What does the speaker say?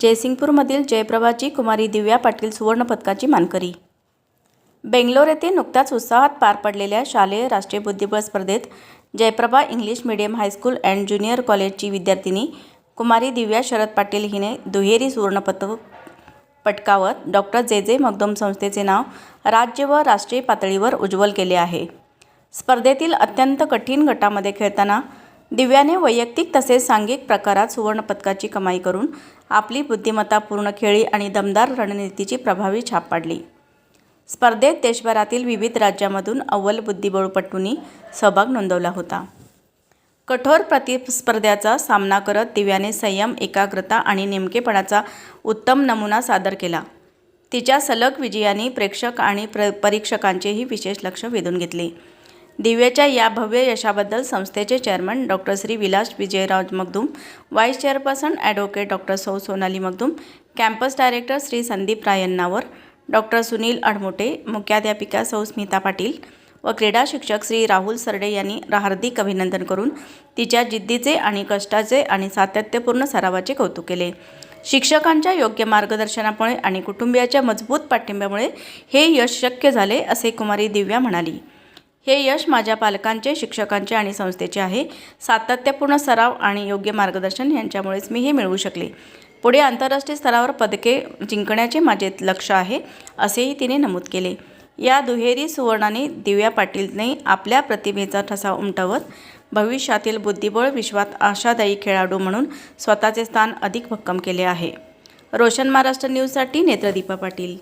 जयसिंगपूरमधील जयप्रभाची कुमारी दिव्या पाटील सुवर्णपदकाची मानकरी. बेंगलोर येथे नुकत्याच उत्साहात पार पडलेल्या शालेय राष्ट्रीय बुद्धिबळ स्पर्धेत Jayaprabha English medium high school and junior कॉलेजची विद्यार्थिनी कुमारी दिव्या शरद पाटील हिने दुहेरी सुवर्णपदक पटकावत डॉक्टर जे. जे. मगदम संस्थेचे नाव राज्य व राष्ट्रीय पातळीवर उज्ज्वल केले आहे. स्पर्धेतील अत्यंत कठीण गटामध्ये खेळताना दिव्याने वैयक्तिक तसेच सांघिक प्रकारात सुवर्णपदकाची कमाई करून आपली बुद्धिमत्तापूर्ण खेळी आणि दमदार रणनीतीची प्रभावी छाप पाडली. स्पर्धेत देशभरातील विविध राज्यामधून अव्वल बुद्धिबळपटूंनी सहभाग नोंदवला होता. कठोर प्रतिस्पर्ध्याचा सामना करत दिव्याने संयम एकाग्रता आणि नेमकेपणाचा उत्तम नमुना सादर केला. तिच्या सलग विजयाने प्रेक्षक आणि प्र परीक्षकांचेही विशेष लक्ष वेधून घेतले. दिव्याच्या या भव्य यशाबद्दल संस्थेचे chairman doctor Shri Vilas Vijayraj Magdum vice chairperson advocate doctor Sau Sonali Magdum campus director Shri Sandeep Rayannavar doctor Sunil Admote मुख्याध्यापिका सौ स्मिता पाटील व क्रीडा शिक्षक श्री राहुल सरडे यांनी हार्दिक अभिनंदन करून तिच्या जिद्दीचे आणि कष्टाचे आणि सातत्यपूर्ण सरावाचे कौतुक केले. शिक्षकांच्या योग्य मार्गदर्शनामुळे आणि कुटुंबियाच्या मजबूत पाठिंब्यामुळे हे यश शक्य झाले असे कुमारी दिव्या म्हणाली. हे यश माझ्या पालकांचे शिक्षकांचे आणि संस्थेचे आहे. सातत्यपूर्ण सराव आणि योग्य मार्गदर्शन यांच्यामुळेच मी हे मिळवू शकले. पुढे आंतरराष्ट्रीय स्तरावर पदके जिंकण्याचे माझे लक्ष आहे असेही तिने नमूद केले. या दुहेरी सुवर्णाने दिव्या पाटीलने आपल्या प्रतिभेचा ठसा उमटवत भविष्यातील बुद्धिबळ विश्वात आशादायी खेळाडू म्हणून स्वतःचे स्थान अधिक भक्कम केले आहे. रोशन महाराष्ट्र न्यूजसाठी नेत्रदीपा पाटील.